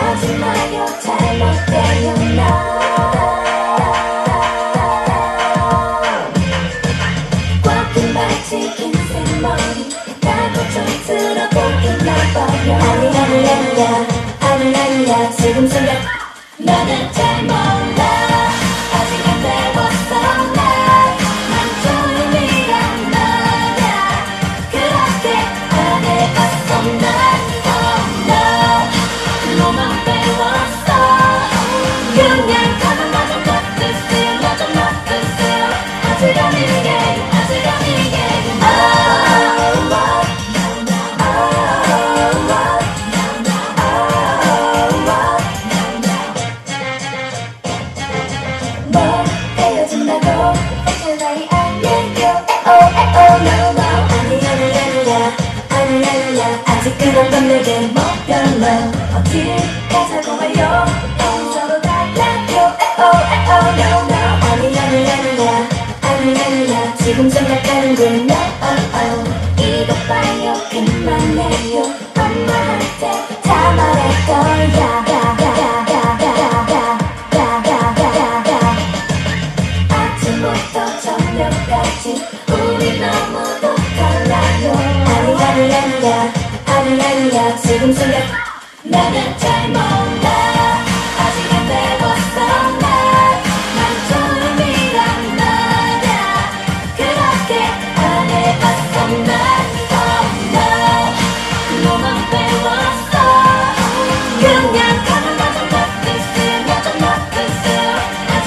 하지 마요 잘못돼요 너꽉긴 발치 긴 생머리 나도 좀 들어보긴 나버려. 아니 아니 아니야 아니 아니야 지금 순간 너는 잘못 Can someone tell me when I, I,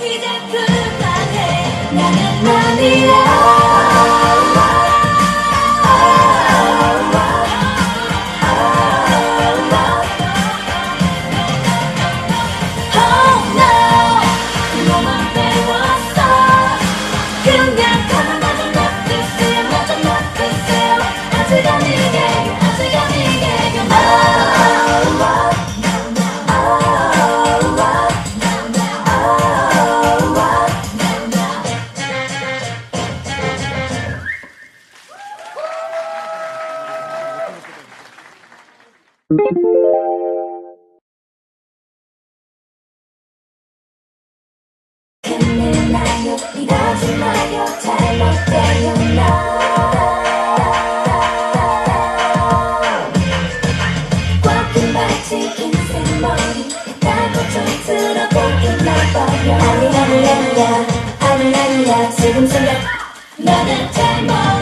이제 끝 만해. 나는 아니야 나요 이러지 마요 잘못돼요 나 꽉긴 발치 인생 머리. 따고 좀 들어보긴 나버려. 아니 아니 아니야. 아니 아니야. 지금 생각 너는 잘못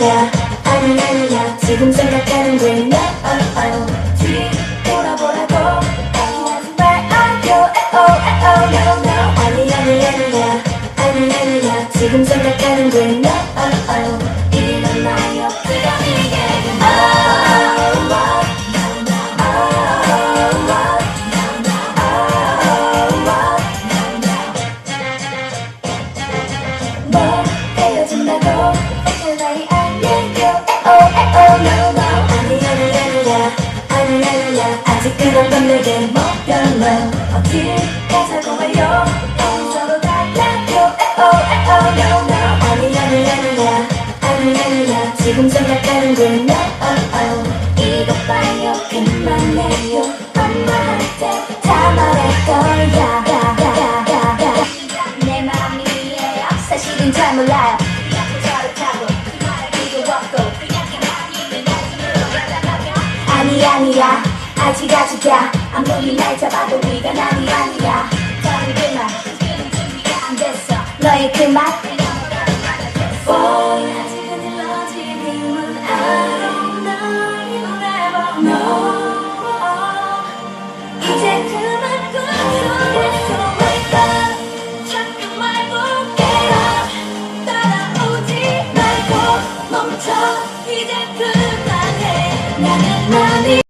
아냐 아냐 아냐 지금 생각하는 건 나, oh, 어, oh. 어. 뒤돌아보라고. 아니라는 말 아뇨, 에오, 어, 에오, no, no. 아냐 아냐 아냐 아냐 아냐 지금 생각하는 건 아직 그런 건 내게 못 별로 어딜 가자고 해요 서로 달라요 에오 에오 no no 아니 아니 아니야. 아니 아니야. 지금 생각하는 게 아무리 날 잡아도 네가 난이 아니야. 저는 그만. 안 됐어. 너의 그만. 이제 그만